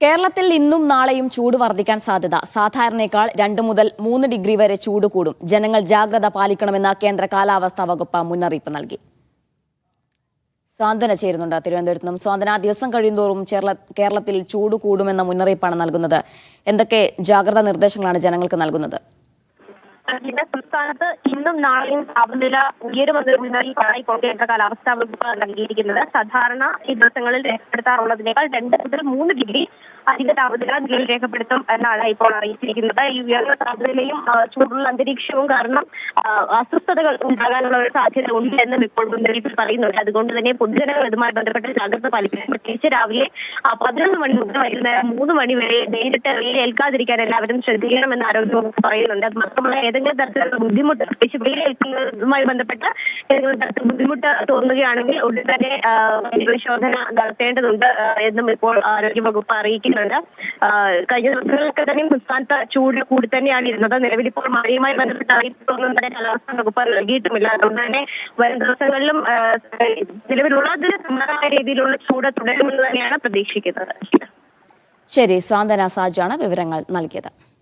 കേരളത്തിൽ ഇന്നും നാളെയും ചൂട് വർദ്ധിക്കാൻ സാധ്യത. സാധാരണയേക്കാൾ രണ്ട് മുതൽ മൂന്ന് ഡിഗ്രി വരെ ചൂട് കൂടും. ജനങ്ങൾ ജാഗ്രത പാലിക്കണമെന്ന് കേന്ദ്ര കാലാവസ്ഥാ വകുപ്പ് മുന്നറിയിപ്പ് നൽകി. സ്വാന്തന ചേരുന്നുണ്ട് തിരുവനന്തപുരത്ത് നിന്നും. ദിവസം കഴിയുന്തോറും കേരളത്തിൽ ചൂട് കൂടുമെന്ന മുന്നറിയിപ്പാണ് നൽകുന്നത്. എന്തൊക്കെ ജാഗ്രതാ നിർദ്ദേശങ്ങളാണ് ജനങ്ങൾക്ക് നൽകുന്നത്? പിന്നെ സംസ്ഥാനത്ത് ഇന്നും നാളെയും താപനില ഉയരുമെന്നൊരു മുന്നറിയിപ്പാണ് ഇപ്പോൾ കേന്ദ്ര കാലാവസ്ഥാ വകുപ്പ് നൽകിയിരിക്കുന്നത്. സാധാരണ ഈ ദിവസങ്ങളിൽ രേഖപ്പെടുത്താറുള്ളതിനേക്കാൾ രണ്ട് മുതൽ മൂന്ന് ഡിഗ്രി അധിക താപനില ജില്ലയിൽ രേഖപ്പെടുത്തും എന്നാണ് ഇപ്പോൾ അറിയിച്ചിരിക്കുന്നത്. ഈ ഉയർന്ന താപനിലയും ചൂടുള്ള അന്തരീക്ഷവും കാരണം അസ്വസ്ഥതകൾ ഉണ്ടാകാനുള്ള ഒരു സാധ്യത ഉണ്ട് എന്നും ഇപ്പോൾ മുന്നറിയിപ്പിൽ പറയുന്നുണ്ട്. അതുകൊണ്ട് തന്നെ പൊതുജനങ്ങൾ ഇതുമായി ബന്ധപ്പെട്ട് ജാഗ്രത പാലിക്കണം. പ്രത്യേകിച്ച് രാവിലെ പതിനൊന്ന് മണി മുതൽ വൈകുന്നേരം മൂന്ന് മണി വരെ നേരിട്ട് വെയിലേൽക്കാതിരിക്കാൻ എല്ലാവരും ശ്രദ്ധിക്കണമെന്ന് ആരോഗ്യവകുപ്പ് പറയുന്നുണ്ട്. അത് മാത്രമല്ല ഏതെങ്കിലും തരത്തിലുള്ള ബുദ്ധിമുട്ട് പ്രത്യേകിച്ച് വെയിലേൽക്കുന്നതുമായി ബന്ധപ്പെട്ട് ഏതെങ്കിലും തരത്തിൽ ബുദ്ധിമുട്ട് തോന്നുകയാണെങ്കിൽ ഉടൻ തന്നെ പരിശോധന നടത്തേണ്ടതുണ്ട് എന്നും ഇപ്പോൾ ആരോഗ്യവകുപ്പ് അറിയിക്കുന്നുണ്ട് ആ, കഴിഞ്ഞ ദിവസങ്ങളൊക്കെ തന്നെ സംസ്ഥാനത്ത് ചൂട് കൂടി തന്നെയാണ് ഇരുന്നത്. നിലവിൽ ഇപ്പോൾ മഴയുമായി ബന്ധപ്പെട്ട അറിയിപ്പൊന്നും തന്നെ കാലാവസ്ഥാ വകുപ്പ് നൽകിയിട്ടുമില്ല. അതുകൊണ്ട് തന്നെ വരും ദിവസങ്ങളിലും നിലവിലുള്ളതിന് സമാനമായ രീതിയിലുള്ള ചൂട് തുടരുമെന്ന് തന്നെയാണ് പ്രതീക്ഷിക്കുന്നത്. ശരി സ്വാന്തന സാജാണ് വിവരങ്ങൾ നൽകിയത്.